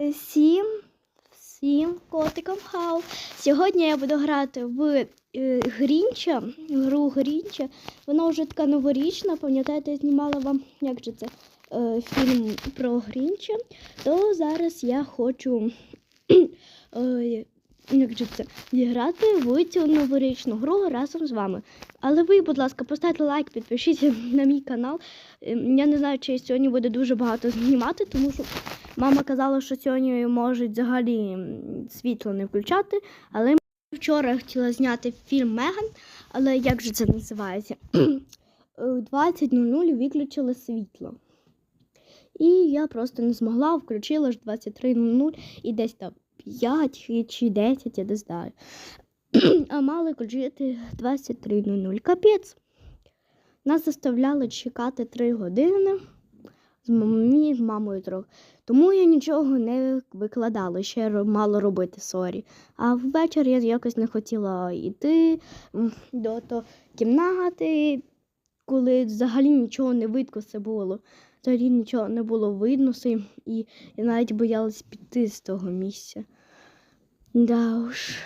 Всім, всім котикам хау. Сьогодні я буду грати в е, Грінча, гру Грінча. Вона вже така новорічна, пам'ятаєте, я знімала вам, як же це, е, фільм про Грінча. То зараз я хочу е, як же це, зіграти в цю новорічну гру разом з вами. Але ви, будь ласка, поставте лайк, підпишіться на мій канал. Е, Я не знаю, чи сьогодні буде дуже багато знімати, тому що Мама казала, що сьогодні можуть взагалі світло не включати, але вчора хотіла зняти фільм Меган, але як же це називається? У 20.00 виключили світло. І я просто не змогла, включила ж 23.00 і десь там 5 чи 10, я не знаю. А мали включити 23.00. Капець. Нас заставляли чекати 3 години з мамі, з мамою трохи. Тому я нічого не викладала, ще мало робити, сорі. А ввечері я якось не хотіла йти до то кімнати, коли взагалі нічого не видно все було. Взагалі нічого не було видно, і я навіть боялась піти з того місця. Да уж.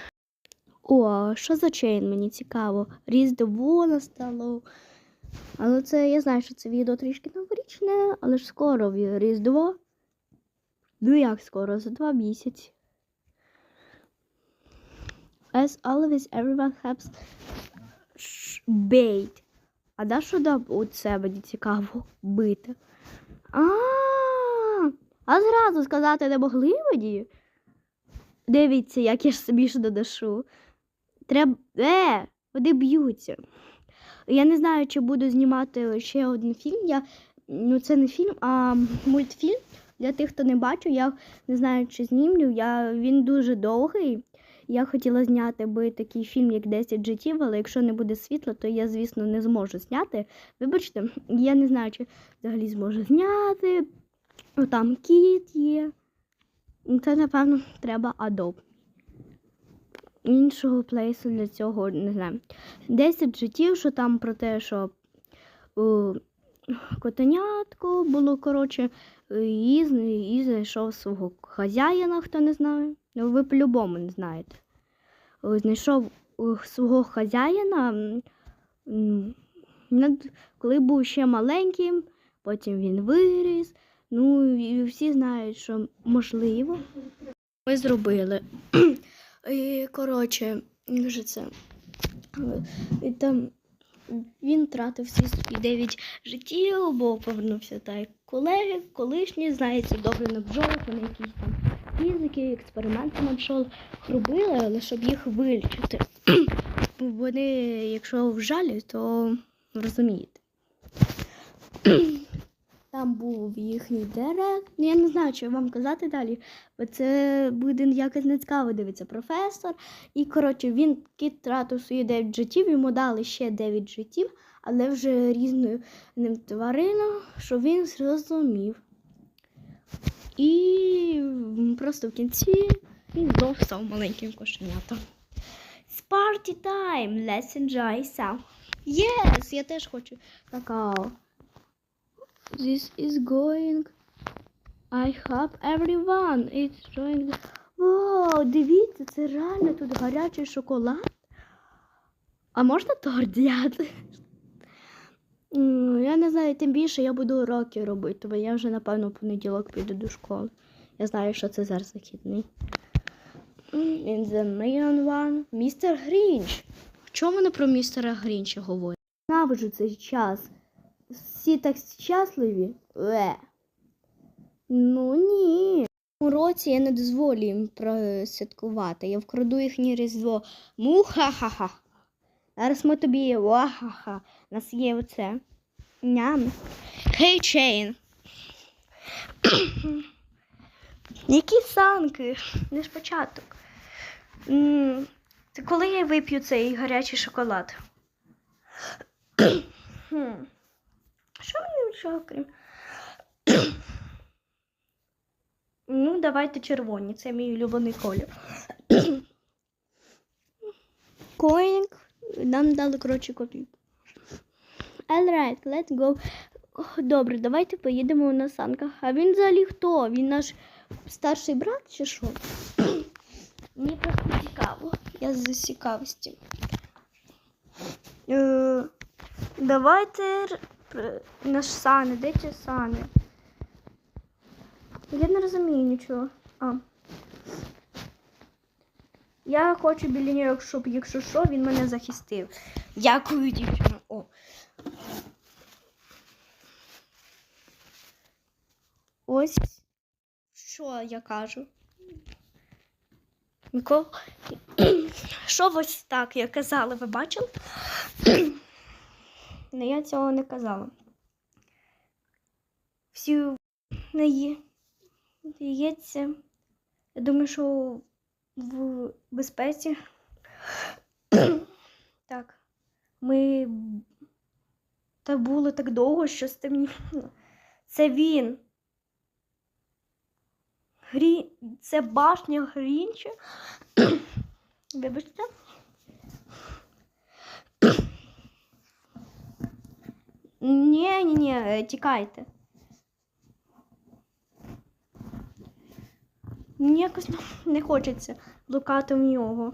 О, що за чейн? Мені цікаво. Різдво настало. Але це я знаю, що це відео трішки новорічне, але ж скоро Різдво. Ну як скоро? За два місяці. As always, everyone sh- bait. А да що да у це мені цікаво бити? А, а зразу сказати не могли мені? Дивіться, як я ж собі ж додашу. Треба. Е, вони б'ються. Я не знаю, чи буду знімати ще один фільм. Я, ну, це не фільм, а мультфільм. Для тих, хто не бачив, я не знаю, чи знімлю. Я, він дуже довгий. Я хотіла зняти би такий фільм, як 10 життів, але якщо не буде світла, то я, звісно, не зможу зняти. Вибачте, я не знаю, чи взагалі зможу зняти. О, там кіт є. Це, напевно, треба Adobe. Іншого плейсу для цього не знаю. 10 життів, що там про те, що котенятко було, коротше, і, і знайшов свого хазяїна, хто не знає. Ну, ви по-любому не знаєте. Знайшов свого хазяїна, коли був ще маленьким, потім він виріс. Ну, і всі знають, що можливо. Ми зробили. І, коротше, як же це. Е, І там він тратив всі свої 9 життів, бо повернувся та колеги, колишні, знається добре на бджолах, вони якісь там фізики, експерименти на бджол робили, але щоб їх вилічити. Вони, якщо в жалі, то розумієте. Там був їхній директор. Ну, я не знаю, що вам казати далі, бо це буде якось не цікаво дивиться професор. І, коротше, він кіт тратив свої 9 життів, йому дали ще 9 життів, але вже різною ним твариною, що він зрозумів. І просто в кінці він знов став маленьким кошенятом. It's party time! Let's enjoy some. Yes! Я теж хочу какао. This is going. I hope everyone is enjoying. Вау, дивіться, це реально тут гарячий шоколад. А можна торт взяти? Я не знаю, тим більше я буду уроки робити, бо я вже, напевно, в понеділок піду до школи. Я знаю, що це зараз західний. In the neon one. Містер Грінч. Чому вони про містера Грінча говорять? Навиджу цей час. Всі так щасливі. Ле. Ну ні. У році я не дозволю їм просвяткувати. Я вкраду їхнє різдво. Муха-ха-ха. Зараз ми тобі ва-ха-ха. У нас є оце. Ням. Хей, Чейн. Які санки? Не ж початок. Це коли я вип'ю цей гарячий шоколад? Що мені нічого крім? Ну, давайте червоні, це мій улюблений колір. Коінг. Нам дали, коротше, копійку. Alright, let's go. Добре, давайте поїдемо на санках. А він взагалі хто? Він наш старший брат чи що? Мені просто цікаво. Я з цікавості. Е, давайте наш сани. Де ті сани? Я не розумію нічого. А. Я хочу біля нього, щоб, якщо що, він мене захистив. Дякую, дівчина. О. Ось що я кажу. Нікого. Що ось так я казала, ви бачили? Не я цього не казала. Всі не є. Здається. Я думаю, що в безпеці. так. Ми та було так довго, що стемніло. Це він. Грі... Це башня Грінча. Вибачте. Ні, ні, ні, тікайте. Мені якось не хочеться блукати в нього.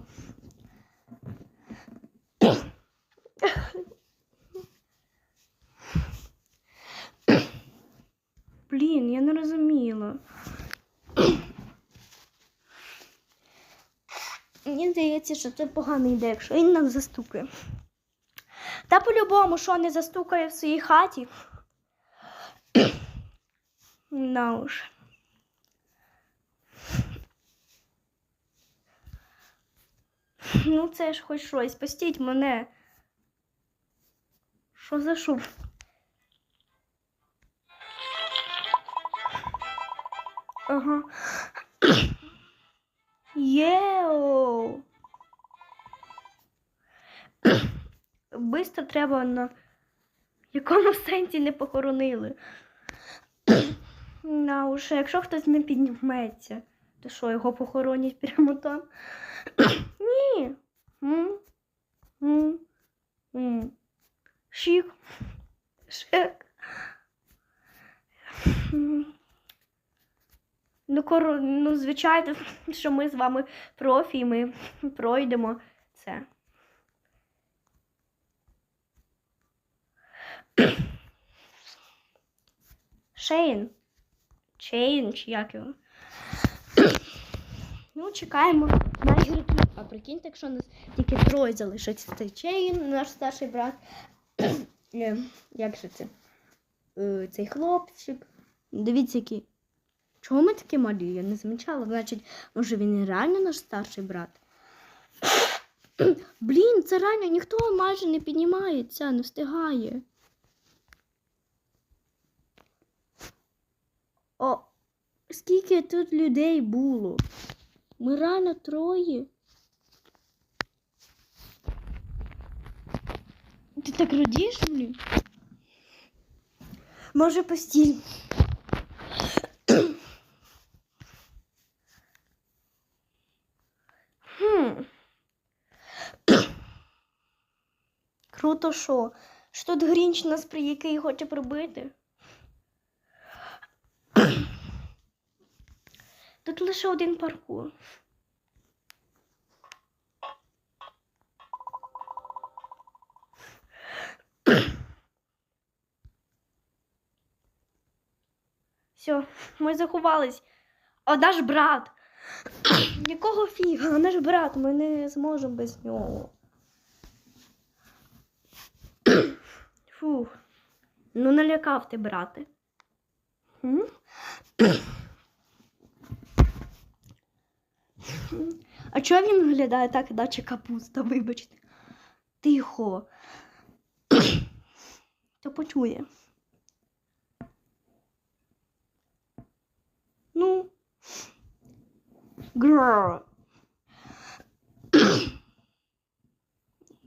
Блін, я не розуміла. Мені здається, що це поганий ідея, якщо він нас застукає. Та по-любому, що не застукає в своїй хаті. На уж. Ну, це ж хоч щось. Пустіть мене. Що за шум? Ага. Єу. Бистро треба на якому сенсі не похоронили. На уж, якщо хтось не підніметься, то що, його похоронять прямо там? Ні. М? М? М. Шик. Шик. Ну, коро... ну, звичайно, що ми з вами профі, і ми пройдемо це. Шейн. Чейн, чи як його? Ну, чекаємо на ігроки. А прикиньте, якщо нас тільки троє залишиться. Це Чейн, наш старший брат. Е, Як же це? Е, Цей хлопчик. Дивіться, який. Чого ми такі малі? Я не замічала. Значить, може він і реально наш старший брат. Блін, це реально ніхто майже не піднімається, не встигає. О, скільки тут людей було? Ми реально троє. Ти так радієш, блін? Може постіль. Круто, що? Що тут Грінч нас при який хоче пробити? Тут лише один паркур. Все, ми заховались. А наш брат. Якого фіга? Наш брат, ми не зможемо без нього. Фух. Ну, налякав ти, брате. М? А чого він виглядає так, наче капуста, вибачте? Тихо. То почує. Ну. Грррр.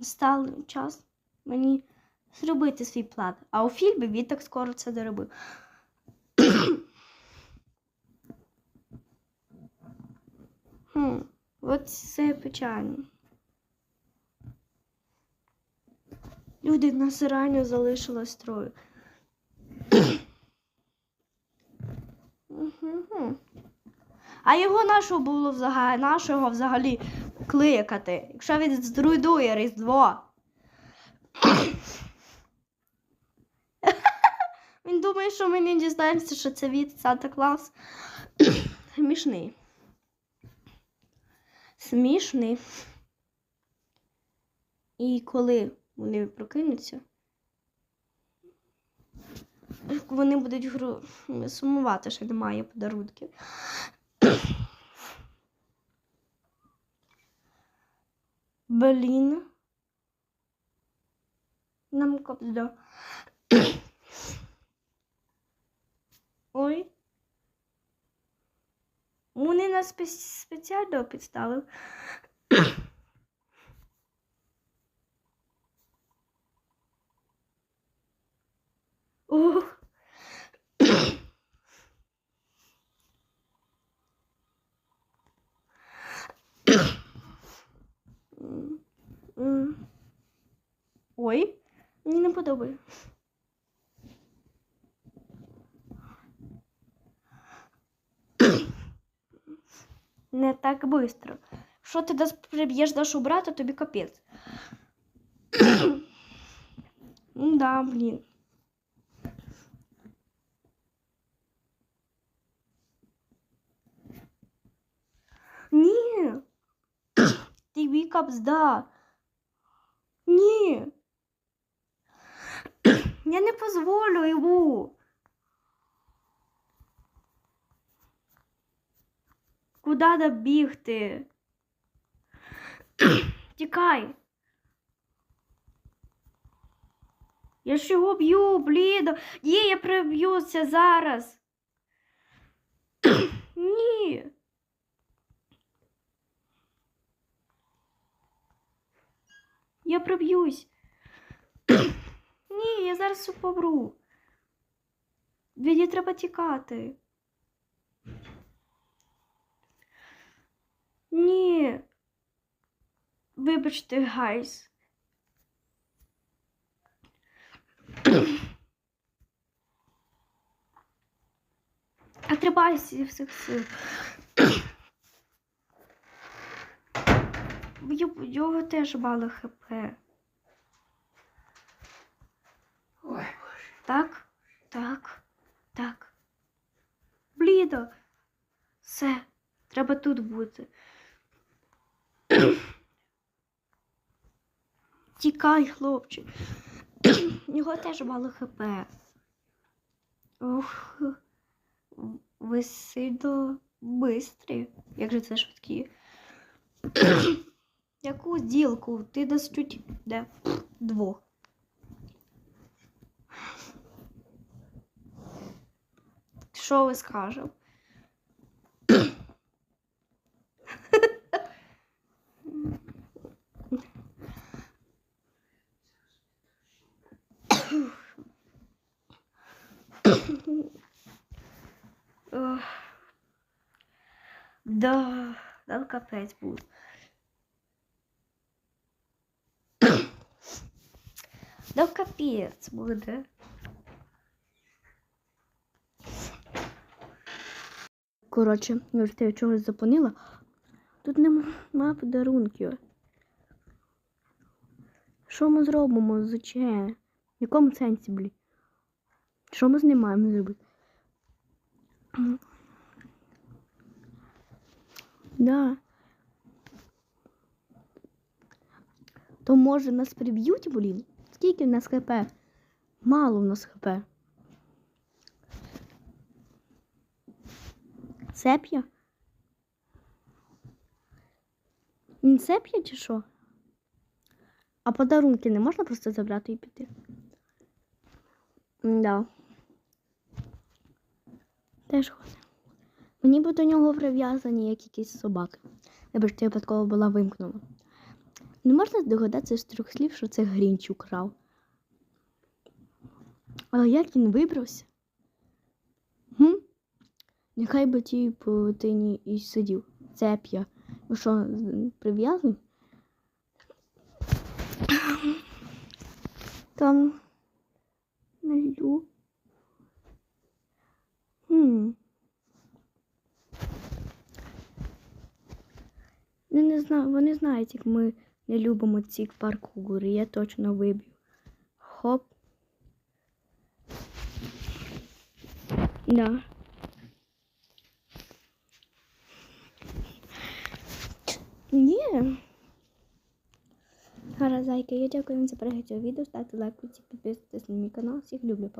Став час мені зробити свій план. А у фільмі він так скоро це не робив. Хм, от це печально. Люди, нас реально залишилось троє. А його нашого було взагалі, нашого взагалі кликати, якщо він зруйнує Різдво. Він думає, що ми не дізнаємося, що це від Санта Клаус. Смішний. Смішний. І коли вони прокинуться, вони будуть гру... сумувати, що немає подарунків. Блін. Нам капда. Ой. Вони нас спе- спеціально підставив. Ой, мені не подобає. Не так быстро. Що ти дас приб'єш нашого брата, тобі капець. Ну да, блін. Ні. Ти вікап да. Ні. Я не позволю йому. Куда нам бігти? Тікай. Я ж його б'ю, блін. Ні, я приб'юся зараз. Ні. Я проб'юсь. Ні, я зараз все помру. Мені треба тікати. Ні. Вибачте, гайс. А треба зі всіх сил. Його теж мало хп. Ой, Так, так, так. Блідо. Все, треба тут бути. Тікай, хлопчик. У нього теж мало хп. Ох, ви сильно бистрі. Як же це швидкі? Яку ділку? Ти нас чуть де? Двох. Що ви скажемо? Да, нам капець буде. Да капець буде. Коротше, я вже тебе чогось запонила. Тут нема подарунків. Що ми зробимо з оче? В якому сенсі, блін? Що ми знімаємо зробити? Да. То може нас приб'ють, блін? Скільки в нас хп? Мало в нас хп. Сеп'я? Він сеп'я чи що? А подарунки не можна просто забрати і піти? Да. Теж хоче. Мені би до нього прив'язані як якісь собаки. Вибачте, я випадково була вимкнула. Не можна здогадатися з трьох слів, що це Грінч украв. Але як він вибрався? Гм? Нехай би ті по тині і сидів. Цеп'я. Ви що, прив'язаний? Там налю. Хм. Вони не знаю, вони знають, як ми не любимо ці паркури. Я точно виб'ю. Хоп. Да. Ні. Гаразд, зайки, я дякую вам за перегляд цього відео. Ставте лайк, підписуйтесь на мій канал. Всіх люблю.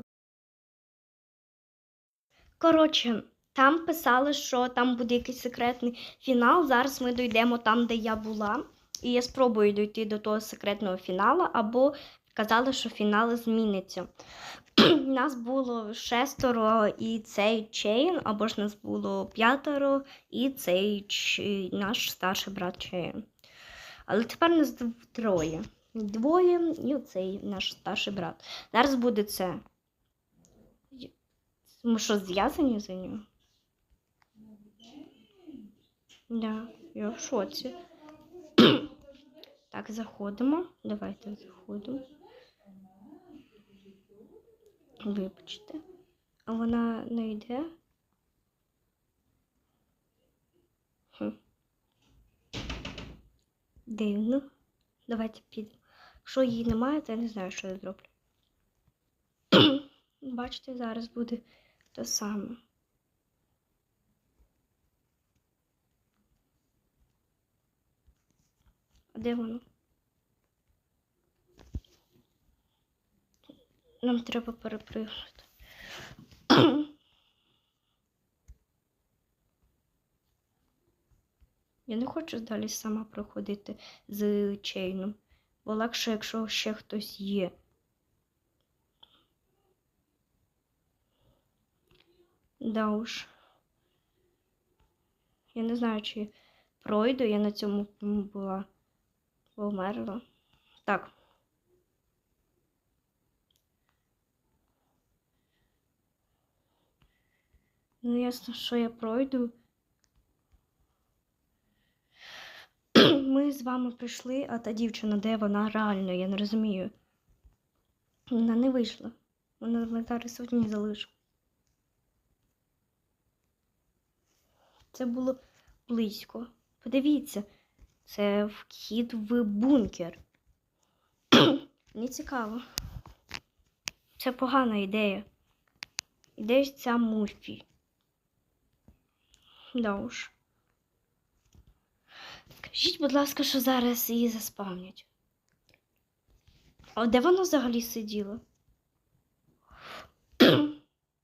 Коротше, там писали, що там буде якийсь секретний фінал. Зараз ми дійдемо там, де я була. І я спробую дійти до того секретного фіналу, або казали, що фінал зміниться. нас було шестеро і цей Чейн, або ж нас було п'ятеро і цей наш старший брат Чейн. Але тепер нас троє. Двоє і оцей наш старший брат. Зараз буде це. Ми що, зв'язані за нього? Да, я в шоці. так, заходимо. Давайте заходимо. Вибачте. А вона не йде? Дивно. Давайте підемо. Якщо її немає, то я не знаю, що я зроблю. Бачите, зараз буде те саме. А де воно? Нам треба перепригнути. Я не хочу далі сама проходити з чейном, бо легше, якщо ще хтось є. Да уж. Я не знаю, чи пройду, я на цьому була померла. Так. Ну, ясно, що я пройду. Ми з вами прийшли, а та дівчина, де вона реально, я не розумію. Вона не вийшла. Вона зараз одній залишила. Це було близько. Подивіться, це вхід в бункер. Мені цікаво. Це погана ідея. Ідея ця муфі. Да уж. Скажіть, будь ласка, що зараз її заспавнять. А де вона взагалі сиділа?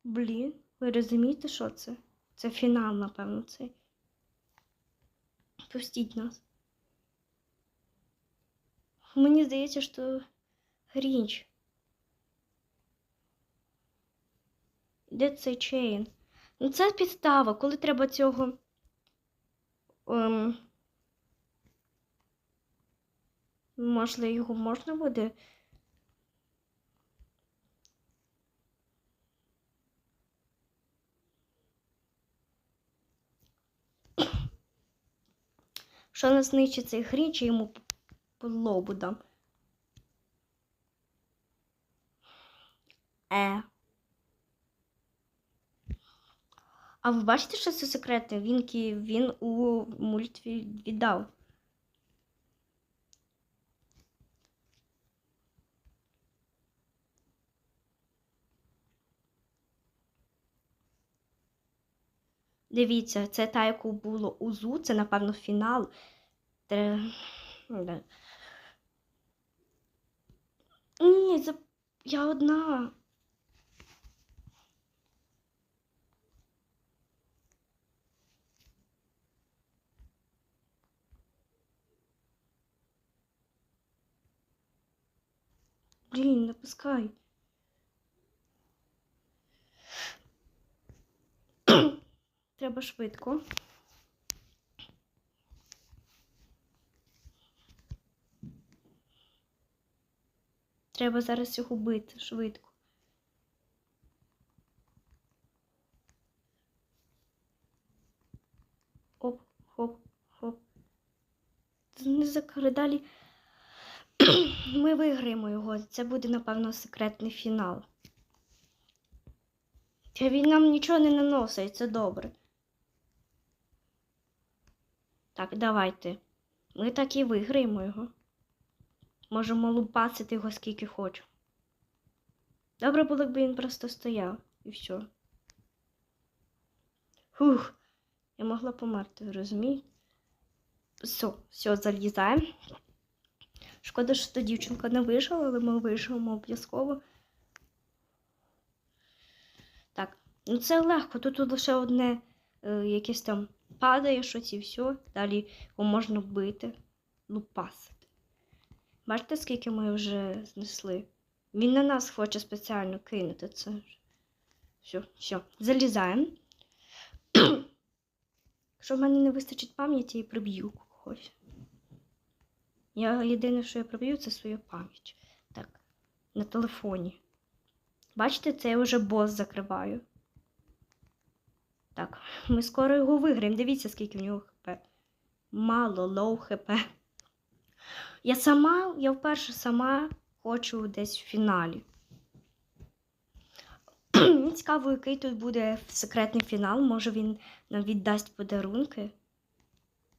Блін, ви розумієте, що це? Це фінал, напевно, цей. Пустіть нас. Мені здається, що Грінч. Де цей чейн? Ну, це підстава, коли треба цього. Ем, можливо, його можна буде. Що не знищить цей гріч, я йому по лобу дам. Е. А ви бачите, що це секретне? Він, він у мульті віддав. Дивіться, це та, яку було УЗУ, це, напевно, фінал. Тре... ну. Ні, це я одна. Блін, не Треба швидко. Треба зараз його бити швидко. Оп, хоп, хоп. Не закри далі. Ми виграємо його. Це буде, напевно, секретний фінал. Він нам нічого не наносить, це добре. Так, давайте. Ми так і виграємо його. Можемо лупасити його скільки хочемо. Добре було, якби він просто стояв і все. Фух, я могла померти, розумієте? Все, все, залізаємо. Шкода, що та дівчинка не вижила, але ми виживемо обов'язково. Так, ну це легко. Тут лише одне е, якесь там падає щось і все. Далі його можна бити, лупасити. Бачите, скільки ми вже знесли? Він на нас хоче спеціально кинути це. Все, все, залізаємо. Якщо в мене не вистачить пам'яті, я приб'ю когось. Я єдине, що я проб'ю, це свою пам'ять. Так, на телефоні. Бачите, це я вже бос закриваю. Так, ми скоро його виграємо. Дивіться, скільки в нього хп. Мало, лоу хп. Я сама, я вперше сама хочу десь в фіналі. Мені цікаво, який тут буде секретний фінал. Може він нам віддасть подарунки.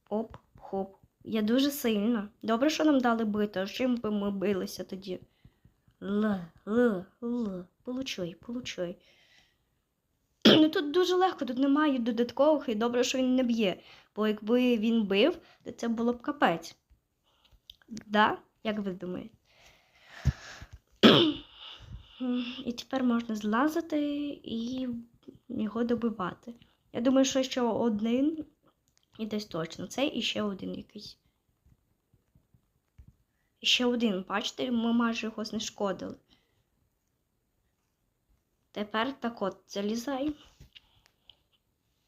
Оп, хоп. Я дуже сильна. Добре, що нам дали бити, а чим би ми билися тоді? Л, л, л. Получай, получай. Ну тут дуже легко, тут немає додаткових і добре, що він не б'є. Бо якби він бив, то це було б капець. Да? Як ви думаєте? І тепер можна злазити і його добивати. Я думаю, що ще один і десь точно. Цей і ще один якийсь. І ще один, бачите, ми майже його знешкодили. Тепер так от залізай.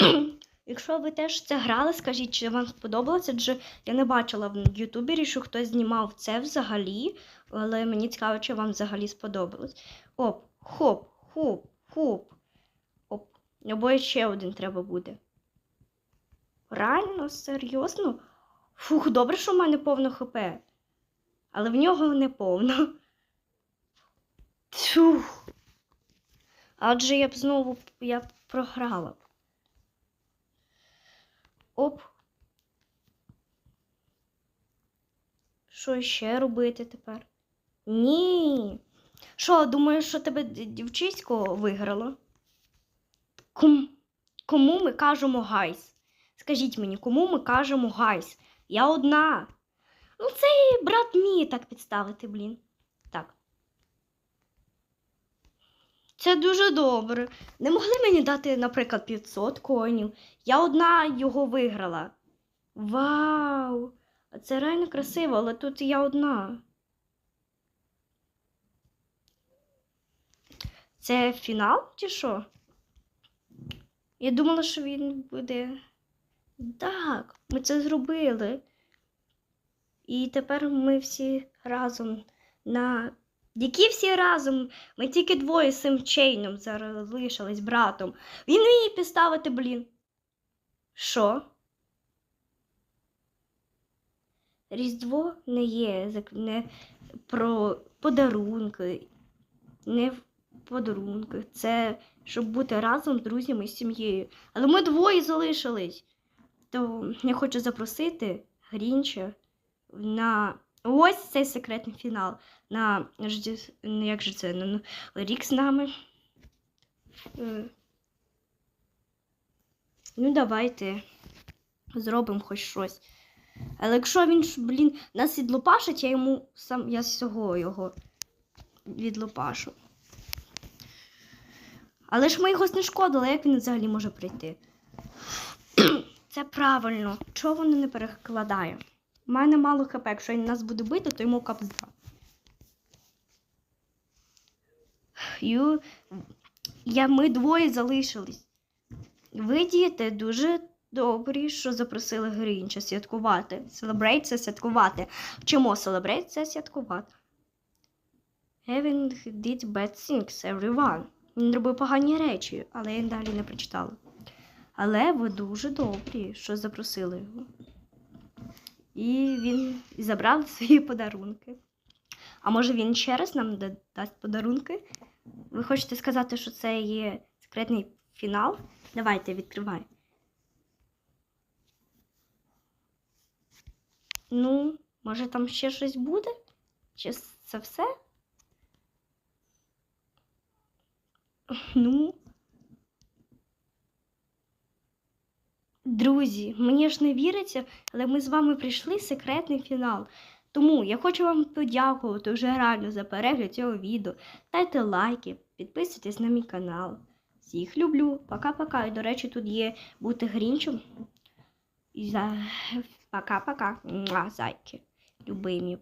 Якщо ви теж це грали, скажіть, чи вам сподобалося, адже я не бачила в Ютубері, що хтось знімав це взагалі, але мені цікаво, чи вам взагалі сподобалось. Оп, хоп, хоп, хоп. Оп. Або ще один треба буде. Реально, серйозно? Фух, добре, що в мене повно ХП. Але в нього не повно. Фух. Адже я б знову я б програла. Оп. Що ще робити тепер? Ні. Що, думаєш, що тебе дівчисько виграло? Ком... Кому ми кажемо гайс? Скажіть мені, кому ми кажемо гайс? Я одна. Ну, цей брат мій так підставити, блін. Так. Це дуже добре. Не могли мені дати, наприклад, 500 коїнів. Я одна його виграла. Вау! Це реально красиво, але тут я одна. Це фінал чи що? Я думала, що він буде. Так, ми це зробили. І тепер ми всі разом на. Які всі разом? Ми тільки двоє з цим чейном залишились братом. Він вміє підставити, блін. Що? Різдво не є не про подарунки, не в подарунках. Це щоб бути разом з друзями і сім'єю. Але ми двоє залишились. То я хочу запросити Грінча на ось цей секретний фінал. На ну, як же це? На рік з нами. Е, Ну, давайте зробимо хоч щось. Але якщо він блін, нас відлопашить, я йому сам я всього його відлопашу. Але ж ми його знешкодили, як він взагалі може прийти? Це правильно. Чого воно не перекладає? У мене мало хп. Якщо він нас буде бити, то йому капзда. Ю... Я, ми двоє залишились. Ви, діти, дуже добрі, що запросили Грінча святкувати. Celebrate це святкувати. Чому celebrate це святкувати? Having did bad things, everyone. Він робив погані речі, але я далі не прочитала. Але ви дуже добрі, що запросили його. І він забрав свої подарунки. А може він ще раз нам дасть подарунки? Ви хочете сказати, що це є секретний фінал? Давайте відкривай. Ну, може там ще щось буде? Чи це все? Ну. Друзі, мені ж не віриться, але ми з вами прийшли секретний фінал. Тому я хочу вам подякувати вже реально за перегляд цього відео. Ставте лайки, підписуйтесь на мій канал. Всіх люблю. Пока-пока. І, до речі, тут є бути грінчем. Пока-пока. Зайки. Любимі.